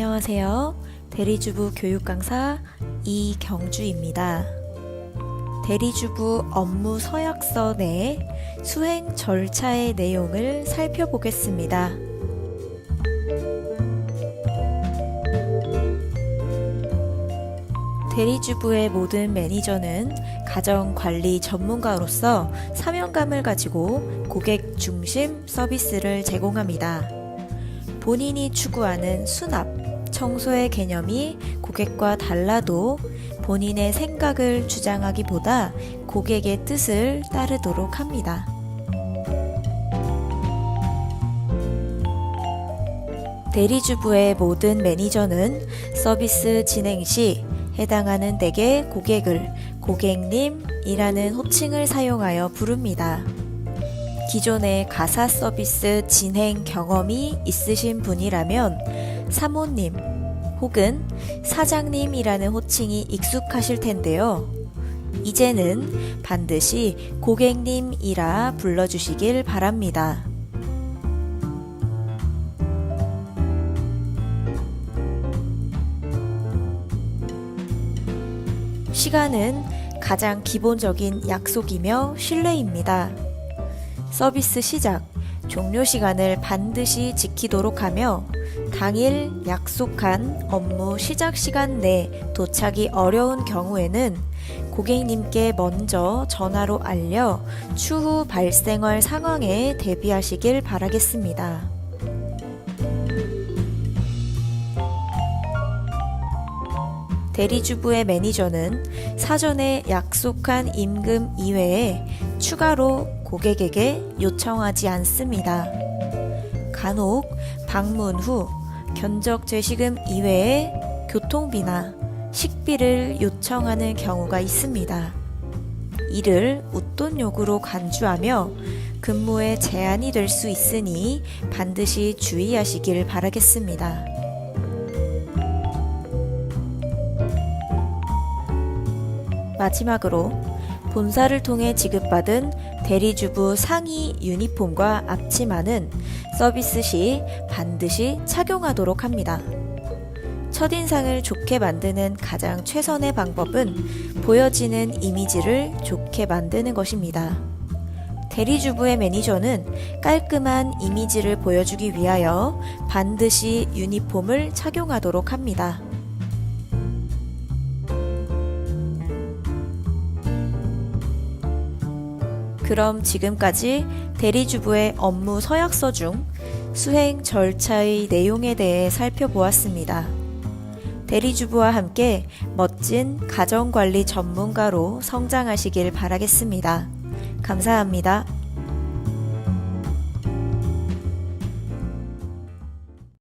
안녕하세요. 대리주부 교육 강사 이경주입니다. 대리주부 업무 서약서 내 수행 절차의 내용을 살펴보겠습니다. 대리주부의 모든 매니저는 가정 관리 전문가로서 사명감을 가지고 고객 중심 서비스를 제공합니다. 본인이 추구하는 수납, 청소의 개념이 고객과 달라도 본인의 생각을 주장하기보다 고객의 뜻을 따르도록 합니다. 대리주부의 모든 매니저는 서비스 진행 시 해당하는 댁의 고객을 고객님이라는 호칭을 사용하여 부릅니다. 기존의 가사 서비스 진행 경험이 있으신 분이라면 사모님 혹은 사장님이라는 호칭이 익숙하실 텐데요. 이제는 반드시 고객님이라 불러주시길 바랍니다. 시간은 가장 기본적인 약속이며 신뢰입니다. 서비스 시작, 종료 시간을 반드시 지키도록 하며 당일 약속한 업무 시작 시간 내 도착이 어려운 경우에는 고객님께 먼저 전화로 알려 추후 발생할 상황에 대비하시길 바라겠습니다. 대리주부의 매니저는 사전에 약속한 임금 이외에 추가로 고객에게 요청하지 않습니다. 간혹 방문 후 견적 제시금 이외에 교통비나 식비를 요청하는 경우가 있습니다. 이를 웃돈 요구로 간주하며 근무에 제한이 될 수 있으니 반드시 주의하시길 바라겠습니다. 마지막으로 본사를 통해 지급받은 대리주부 상의 유니폼과 앞치마는 서비스 시 반드시 착용하도록 합니다. 첫인상을 좋게 만드는 가장 최선의 방법은 보여지는 이미지를 좋게 만드는 것입니다. 대리주부의 매니저는 깔끔한 이미지를 보여주기 위하여 반드시 유니폼을 착용하도록 합니다. 그럼 지금까지 대리주부의 업무 서약서 중 수행 절차의 내용에 대해 살펴보았습니다. 대리주부와 함께 멋진 가정관리 전문가로 성장하시길 바라겠습니다. 감사합니다.